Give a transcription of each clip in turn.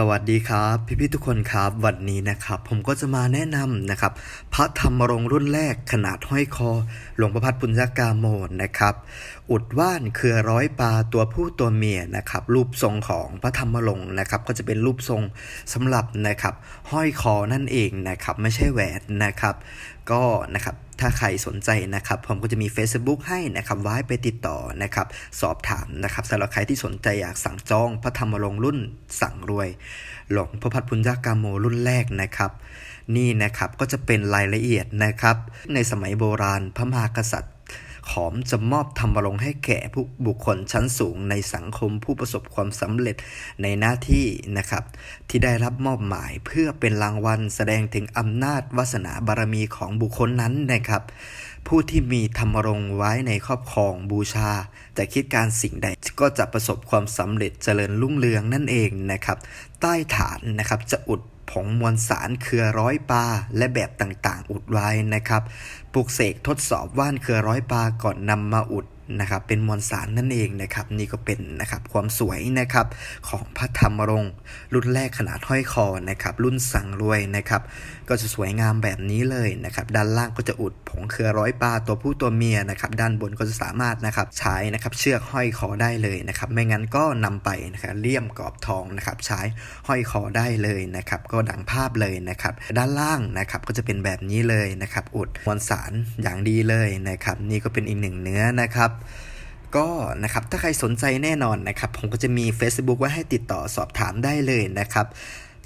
สวัสดีครับพี่ๆทุกคนครับวันนี้นะครับ ผมก็จะมาแนะนำนะครับ พระธรรมรงรุ่นแรกขนาดห้อยคอ หลวงพ่อพัดปุญญากาโมนนะครับ อุดว่านเครือร้อยปลาตัวผู้ตัวเมียนะครับ รูปทรงของพระธรรมรงนะครับ ก็จะเป็นรูปทรงสำหรับนะครับ ห้อยคอนั่นเองนะครับ ไม่ใช่แหวนนะครับ ก็นะครับ ถ้าใครสนใจนะครับผมก็จะมี Facebook ให้นะครับไว้ไปติดต่อนะครับสอบถามนะครับสำหรับใครที่สนใจอยากสั่งจองพระธรรมรงรุ่นสั่งรวย หลวงพระพัดพุญญากามโมรุ่นแรกนะครับ นี่นะครับก็จะเป็นรายละเอียดนะครับ ในสมัยโบราณพระมหากษัตริย์ ขอมจะมอบธรรมรงค์ให้แก่ผู้บุคคลชั้นสูงในสังคมผู้ประสบความสำเร็จในหน้าที่นะครับ ที่ได้รับมอบหมายเพื่อเป็นรางวัลแสดงถึงอำนาจวาสนาบารมีของบุคคลนั้นนะครับ ผู้ที่มีธรรมรงค์ไว้ในครอบครองบูชาจะคิดการสิ่งใดก็จะประสบความสำเร็จเจริญรุ่งเรืองนั่นเองนะครับ ใต้ฐานนะครับจะอุด ผงมวลสารเครือร้อยปลาและแบบต่างๆ อุดไว้นะครับ ปลุกเสกทดสอบว่านเครือร้อยปลาก่อนนำมาอุด นะครับเป็นมวลสารนั่นเองนะครับนี่ก็เป็นนะครับความสวยนะครับของพระธรรมรงค์รุ่นแรกขนาดห้อยคอนะครับรุ่นสั่งรวยนะครับก็จะสวยงามแบบนี้เลยนะครับด้านล่างก็จะอุดผงเครือร้อยปลาตัวผู้ตัวเมียนะครับด้านบนก็จะสามารถนะครับใช้นะครับเชือกห้อยคอได้เลยนะครับไม่งั้นก็นำไปนะครับเลี่ยมกรอบทองนะครับใช้ห้อยคอได้เลยนะครับก็ดังภาพเลยนะครับด้านล่างนะครับก็จะเป็นแบบนี้เลยนะครับอุดมวลสารอย่างดีเลยนะครับนี่ก็เป็นอีกหนึ่งเนื้อนะครับก็นะครับถ้าใครสนใจแน่นอนนะครับ ผมก็จะมี Facebook ไว้ให้ติดต่อสอบถามได้เลยนะครับ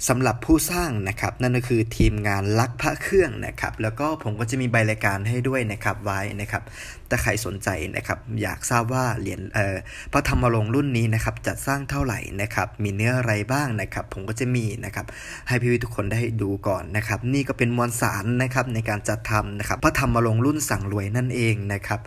สำหรับผู้สร้างนะครับนั่นก็คือทีมงานลักพระเครื่องนะครับแล้วก็ผมก็จะมีใบรายการให้ด้วยนะครับไว้นะครับถ้าใครสนใจนะครับอยากทราบว่าเหรียญเอ่อพระธรรมรงค์รุ่นนี้นะครับจัดสร้างเท่าไหร่นะครับมีเนื้ออะไรบ้างนะครับ ผมก็จะมีนะครับให้พี่ๆทุกคนได้ดูก่อนนะครับ นี่ก็เป็นมวลสารนะครับในการจัดทำนะครับพระธรรมรงค์รุ่นสั่งรวยนั่นเองนะครับ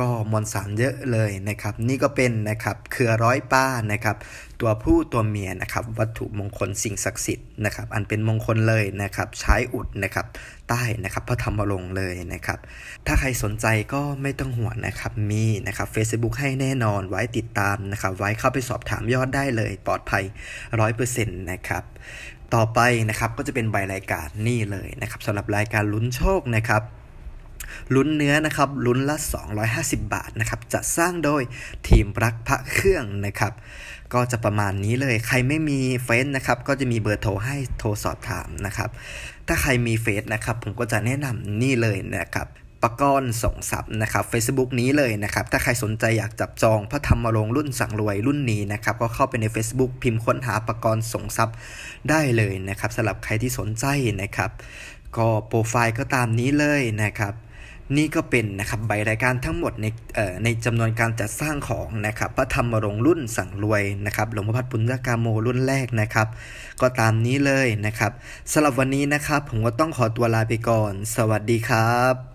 ก็มวลสารเยอะเลยนะครับ นี่ก็เป็นนะครับเครือร้อยป้านะครับ ตัวผู้ตัวเมียนะครับวัตถุมงคลสิ่งศักดิ์สิทธิ์นะครับ อันเป็นมงคลเลยนะครับ ใช้อุดนะครับใต้นะครับพระธรรมรงค์เลยนะครับ ถ้าใครสนใจก็ไม่ต้องห่วงนะครับมีนะครับ Facebook ให้แน่นอนไว้ติดตามนะครับ ไว้เข้าไปสอบถามยอดได้เลยปลอดภัย 100%นะครับต่อไปนะครับก็จะเป็นใบรายการนี่เลยนะครับสำหรับรายการลุ้นโชคนะครับ ลุ้นเนื้อนะครับลุ้นละ 250 บาทนะครับจะสร้างโดยทีมรักพระเครื่องนะครับก็จะประมาณนี้เลยใครไม่มีเฟซนะครับก็จะมีเบอร์โทรให้โทรสอบถามนะครับถ้าใครมีเฟซนะครับผมก็จะแนะนำนี่เลยนะครับปกรณ์ส่งทรัพย์นะครับ Facebook นี้เลยนะครับ ถ้าใครสนใจอยากจับจองพระธรรมรงรุ่นสั่งรวยรุ่นนี้นะครับ ก็เข้าไปใน Facebook พิมพ์ค้นหาปกรณ์ส่งทรัพย์ได้เลยนะครับสำหรับใครที่สนใจนะครับ ก็โปรไฟล์ก็ตามนี้เลยนะครับ นี่ก็เป็นนะครับใบรายการทั้งหมดในในจำนวนการจัดสร้างของนะครับพระธรรมรงค์รุ่นสั่งรวยนะครับหลวงพ่อพัดปุญญากาโมรุ่นแรกนะครับ ก็ตามนี้เลยนะครับสำหรับวันนี้นะครับ ผมก็ต้องขอตัวลาไปก่อน สวัสดีครับ